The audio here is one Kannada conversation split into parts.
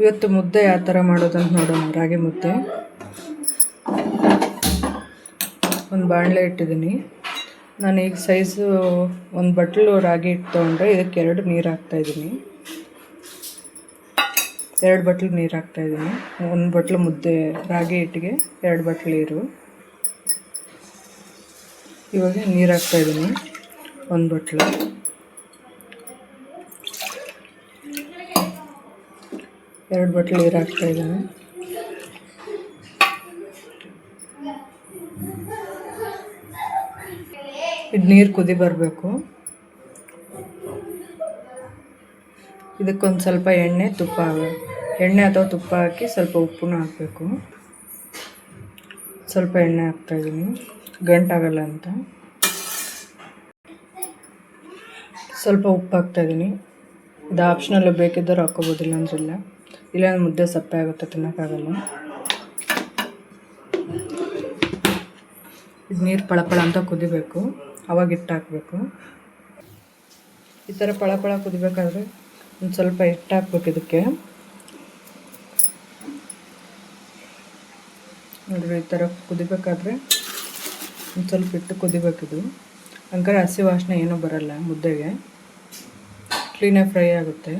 ಇವತ್ತು ಮುದ್ದೆ ಯಾವ ಥರ ಮಾಡೋದಂತ ನೋಡೋಣ. ರಾಗಿ ಮುದ್ದೆ. ಒಂದು ಬಾಣಲೆ ಇಟ್ಟಿದ್ದೀನಿ. ನಾನು ಈಗ ಸೈಜು ಒಂದು ಬಟ್ಲು ರಾಗಿ ಹಿಟ್ಟು ತೊಗೊಂಡ್ರೆ ಇದಕ್ಕೆ ಎರಡು ನೀರು ಹಾಕ್ತಾಯಿದ್ದೀನಿ ಎರಡು ಬಟ್ಲು ನೀರು ಹಾಕ್ತಾಯಿದ್ದೀನಿ ಒಂದು ಬಟ್ಲು ಮುದ್ದೆ, ರಾಗಿ ಹಿಟ್ಟಿಗೆ ಎರಡು ಬಟ್ಲು ನೀರು. ಇವಾಗ ನೀರು ಹಾಕ್ತಾಯಿದ್ದೀನಿ ಒಂದು ಬಟ್ಲು. ಎರಡು ಬಟ್ಲು ನೀರು ಹಾಕ್ತಾಯಿದ್ದೀನಿ ಇದು ನೀರು ಕುದಿ ಬರಬೇಕು. ಇದಕ್ಕೊಂದು ಸ್ವಲ್ಪ ಎಣ್ಣೆ, ತುಪ್ಪ ಎಣ್ಣೆ ಅಥವಾ ತುಪ್ಪ ಹಾಕಿ ಸ್ವಲ್ಪ ಉಪ್ಪನ್ನು ಹಾಕಬೇಕು. ಸ್ವಲ್ಪ ಎಣ್ಣೆ ಹಾಕ್ತಾಯಿದ್ದೀನಿ ಗಂಟಾಗಲ್ಲ ಅಂತ. ಸ್ವಲ್ಪ ಉಪ್ಪು ಹಾಕ್ತಾಯಿದ್ದೀನಿ ಇದು ಆಪ್ಷನಲ್ ಬೇಕಿದ್ದರೂ ಹಾಕ್ಕೋಬೋದಿಲ್ಲ ಅಂದ್ರಿಲ್ಲ. ಇಲ್ಲ ಮುದ್ದೆ ಸಪ್ಪೆ ಆಗುತ್ತೆ ತಿನ್ನೋಕ್ಕಾಗಲ್ಲ ಇದು ನೀರು ಪಳಪಳ ಅಂತ ಕುದಿಬೇಕು. ಅವಾಗ ಹಿಟ್ಟು ಹಾಕಬೇಕು. ಈ ಥರ ಪಳಪಳ ಕುದಿಬೇಕಾದ್ರೆ ಒಂದು ಸ್ವಲ್ಪ ಹಿಟ್ಟು ಹಾಕ್ಬೇಕು ಇದಕ್ಕೆ. ನೋಡಿರಿ, ಈ ಥರ ಕುದಿಬೇಕಾದ್ರೆ ಒಂದು ಸ್ವಲ್ಪ ಹಿಟ್ಟು ಕುದಿಬೇಕಿದು ಹಂಗಾರೆ ಹಸಿ ವಾಸನೆ ಏನೂ ಬರಲ್ಲ ಮುದ್ದೆಗೆ. ಕ್ಲೀನಾಗಿ ಫ್ರೈ ಆಗುತ್ತೆ.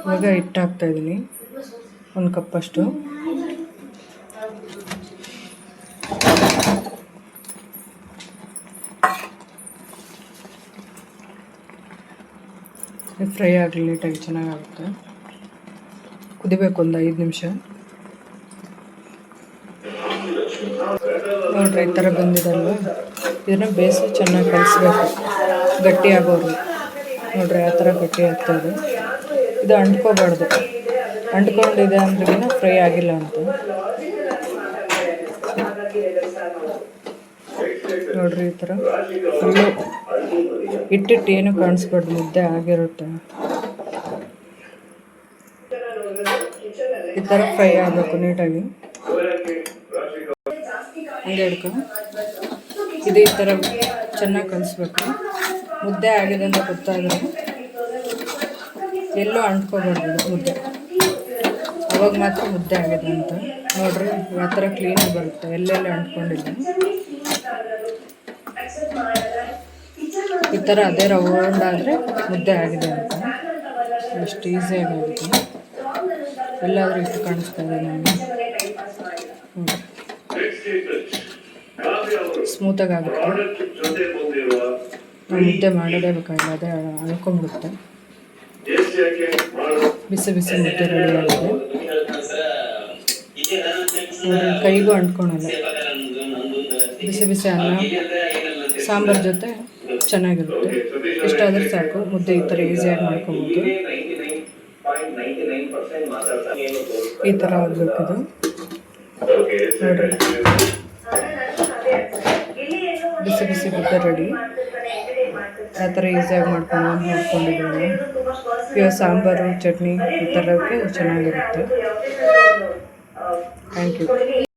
ಇವಾಗ ಹಿಟ್ಟು ಹಾಕ್ತಾ ಇದ್ದೀನಿ ಒಂದು ಕಪ್ಪಷ್ಟು ಫ್ರೈ ಆಗಲಿ ನೀಟಾಗಿ ಚೆನ್ನಾಗಾಗುತ್ತೆ. ಕುದಿಬೇಕು ಒಂದು ಐದು ನಿಮಿಷ. ನೋಡ್ರಿ, ಈ ಥರ ಬಂದಿದಲ್ವ? ಇದನ್ನು ಬೇಯಿಸಿ ಚೆನ್ನಾಗಿ ಕಲಿಸ್ಬೇಕು. ಗಟ್ಟಿ ಆಗೋರು ನೋಡ್ರಿ, ಆ ಥರ ಗಟ್ಟಿ ಆಗ್ತಾಯಿದೆ ಇದು. ಅಂಟ್ಕೋಬಾರ್ದು. ಅಂಟ್ಕೊಂಡಿದೆ ಅಂದ್ರೆ ಫ್ರೈ ಆಗಿಲ್ಲ ಅಂತ. ನೋಡ್ರಿ, ಈ ಥರ. ಇಟ್ಟಿಟ್ಟು ಏನು ಕಾಣಿಸ್ಬಾರ್ದು, ಮುದ್ದೆ ಆಗಿರುತ್ತೆ? ಈ ಥರ ಫ್ರೈ ಆಗಬೇಕು ನೀಟಾಗಿ. ಹಂಗೆ ಹಿಡ್ಕೊ ಇದು ಈ ಥರ ಚೆನ್ನಾಗಿ ಕಲಿಸ್ಬೇಕು. ಮುದ್ದೆ ಆಗಿದೆ ಅಂತ ಗೊತ್ತಾಗಲ್ಲ ಎಲ್ಲೂ ಅಂಟ್ಕೋಬಾರ್ದು ಮುದ್ದೆ. ಅವಾಗ ಮಾತ್ರ ಮುದ್ದೆ ಆಗಿದೆ ಅಂತ. ನೋಡ್ರಿ, ಆ ಥರ ಕ್ಲೀನಾಗಿ ಬರುತ್ತೆ. ಎಲ್ಲೆಲ್ಲ ಅಂಟ್ಕೊಂಡಿಲ್ಲ ಈ ಥರ ಅದೇ ರೌಂಡ್ ಆದರೆ ಮುದ್ದೆ ಆಗಿದೆ ಅಂತ. ಎಷ್ಟು ಈಸಿಯಾಗಿ ಆಗಿದೆ ಎಲ್ಲಾದರೂ ಇಷ್ಟು ಕಾಣಿಸ್ತಾ ಇದೆ ನನಗೆ ಸ್ಮೂತಾಗಿ ಆಗುತ್ತೆ. ನಾವು ಮುದ್ದೆ ಮಾಡೋದೇ ಬೇಕಾಗಿಲ್ಲ ಅದೇ ಅಳ್ಕೊಂಡ್ಬಿಡುತ್ತೆ ಬಿಸಿ ಬಿಸಿ ಮುದ್ದೆ ರೆಡಿ ಆಗಿದೆ. ಕೈಗೂ ಅಂಟ್ಕೊಳಲ್ಲ. ಬಿಸಿ ಬಿಸಿ ಅನ್ನ, ಸಾಂಬಾರು ಜೊತೆ ಚೆನ್ನಾಗಿರುತ್ತೆ. ಇಷ್ಟಾದರೂ ಸಾಕು, ಮುದ್ದೆ ಈ ಥರ ಈಸಿಯಾಗಿ ಮಾಡ್ಕೊಬೋದು. ಈ ಥರ ಆಗಬೇಕಿದು. ನೋಡಿರಿ. ಬಿಸಿ ಬಿಸಿ ಬಿದ್ದ ರೆಡಿ. ಆ ಥರ ಈಸಿಯಾಗಿ ಮಾಡ್ಕೊಂಡು ಮಾಡ್ಕೊಂಡಿದ್ದೀನಿ. ಇವಾಗ ಸಾಂಬಾರು ಚಟ್ನಿ ಈ ಥರಕ್ಕೆ ಚೆನ್ನಾಗಿರುತ್ತೆ. Thank you